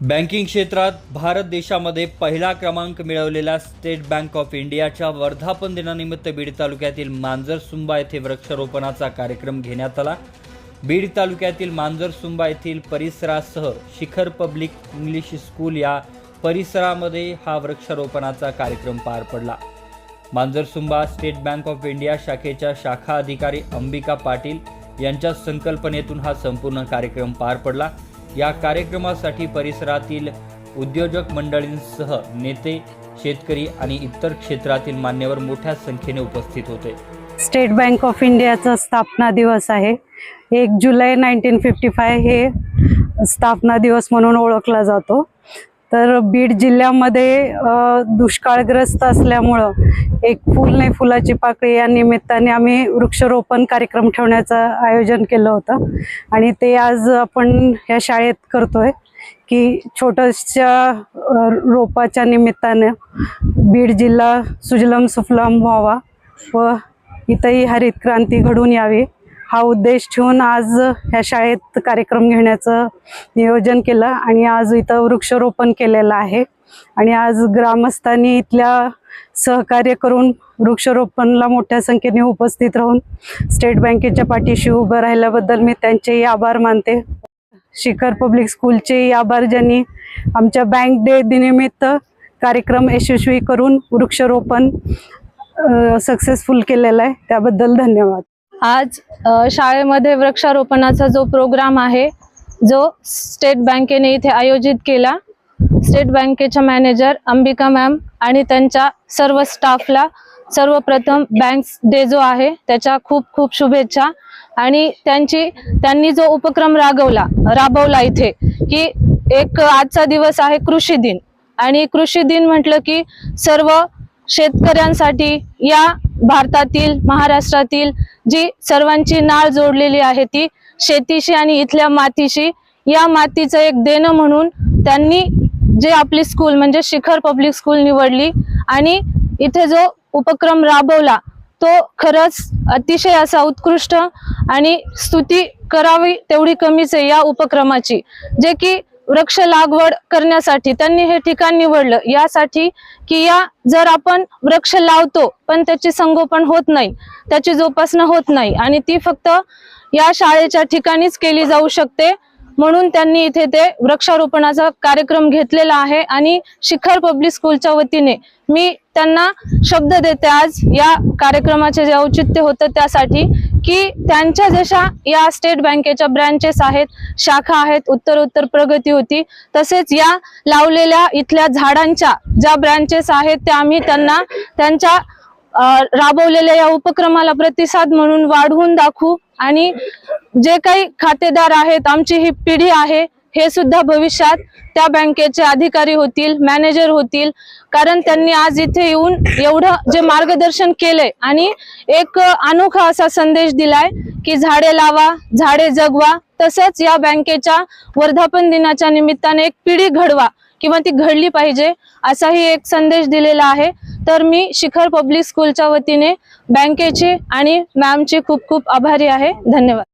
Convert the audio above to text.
Banking क्षेत्रात भारत देशामध्ये पहिला क्रमांक मिळवलेल्या स्टेट बँक ऑफ इंडियाच्या वर्धापन दिनानिमित्त बीड तालुक्यातील मांजरसुंबा येथे वृक्षारोपणाचा कार्यक्रम घेण्यात आला. बीड तालुक्यातील मांजरसुंबा येथील परिसरासह शिखर पब्लिक इंग्लिश स्कूल या परिसरामध्ये हा वृक्षारोपणाचा कार्यक्रम पार पडला. Manjarsumba state bank of India शाखेच्या शाखा अधिकारी अंबिका पाटील यांच्या संकल्पनेतून हा संपूर्ण कार्यक्रम पार पडला. या कार्यक्रमासाठी परिसरातील उद्योजक मंडळींसह नेते शेतकरी आणि इतर क्षेत्रातील मान्यवर मोठ्या संख्येने उपस्थित होते. स्टेट बँक ऑफ इंडियाचा स्थापना दिवस आहे. एक जुलै नाईन्टीन फिफ्टी फाय हे स्थापना दिवस म्हणून ओळखला जातो. तर बीड जिल्ह्यामध्ये दुष्काळग्रस्त असल्यामुळं एक फुल नाही फुलाची पाकळी या निमित्ताने आम्ही वृक्षरोपण कार्यक्रम ठेवण्याचं आयोजन केलं होतं. आणि ते आज आपण ह्या शाळेत करतोय की छोट्याशा रोपाच्या निमित्तानं बीड जिल्हा सुजलम सुफलम व्हावा व इथंही हरित क्रांती घडून यावी. हा उद्देश ठेवून आज ह्या शाळेत कार्यक्रम घेण्याचं नियोजन केलं आणि आज इथं वृक्षारोपण केलेलं आहे. आणि आज ग्रामस्थांनी इथल्या सहकार्य करून वृक्षारोपणला मोठ्या संख्येने उपस्थित राहून स्टेट बँकेच्या पाठीशी उभं राहिल्याबद्दल मी त्यांचेही आभार मानते. शिखर पब्लिक स्कूलचेही आभार ज्यांनी आमच्या बँक डे दिनिमित्त कार्यक्रम यशस्वी करून वृक्षारोपण सक्सेसफुल केलेला आहे. त्याबद्दल धन्यवाद. आज शाळेमध्ये वृक्षारोपणाचा जो प्रोग्राम आहे जो स्टेट बँकेने इथे आयोजित केला स्टेट बँकेच्या मॅनेजर अंबिका मॅम आणि त्यांच्या सर्व स्टाफला सर्वप्रथम बँक डे जो आहे त्याच्या खूप खूप शुभेच्छा. आणि त्यांची त्यांनी जो उपक्रम रागवला राबवला इथे की एक आजचा दिवस आहे कृषी दिन. आणि कृषी दिन म्हटलं की सर्व शेतकऱ्यांसाठी या भारतातील महाराष्ट्रातील जी सर्वांची नाळ जोडलेली आहे ती शेतीशी आणि इथल्या मातीशी या मातीचं एक देणं म्हणून त्यांनी जे आपली स्कूल म्हणजे शिखर पब्लिक स्कूल निवडली आणि इथे जो उपक्रम राबवला तो खरंच अतिशय असा उत्कृष्ट आणि स्तुती करावी तेवढी कमीच आहे या उपक्रमाची. जे की वृक्ष लागवड करण्यासाठी त्यांनी हे ठिकाण निवडलं. यासाठी की या जर आपण वृक्ष लावतो पण त्याची संगोपन होत नाही त्याची जोपासना होत नाही आणि ती फक्त या शाळेच्या ठिकाणीच केली जाऊ शकते. म्हणून त्यांनी इथे ते वृक्षारोपणाचा कार्यक्रम घेतलेला आहे आणि शिखर पब्लिक स्कूलच्या वतीने मी त्यांना शब्द देते आज या कार्यक्रमाचे जे औचित्य होतं त्यासाठी की त्यांच्या जशा या स्टेट बँकेच्या ब्रँचेस आहेत शाखा आहेत उत्तर उत्तर प्रगती होती तसेच या लावलेल्या इथल्या झाडांच्या ज्या ब्रँचेस आहेत त्या आम्ही त्यांना त्यांच्या राबवलेल्या या उपक्रमाला प्रतिसाद म्हणून वाढवून दाखवू आणि जे काही खातेदार आहेत आमची ही पिढी आहे हे सुद्धा भविष्यात त्या बँकेचे अधिकारी होतील मॅनेजर होतील. कारण त्यांनी आज इथे येऊन एवढं जे मार्गदर्शन केलंय आणि एक अनोखा असा संदेश दिलाय की झाडे लावा झाडे जगवा तसंच या बँकेच्या वर्धापन दिनाच्या निमित्ताने एक पिढी घडवा किंवा ती घडली पाहिजे असाही एक संदेश दिलेला आहे. तर मी शिखर पब्लिक स्कूलच्या वतीने बँकेची आणि मॅमचे खूप खूप आभारी आहे. धन्यवाद.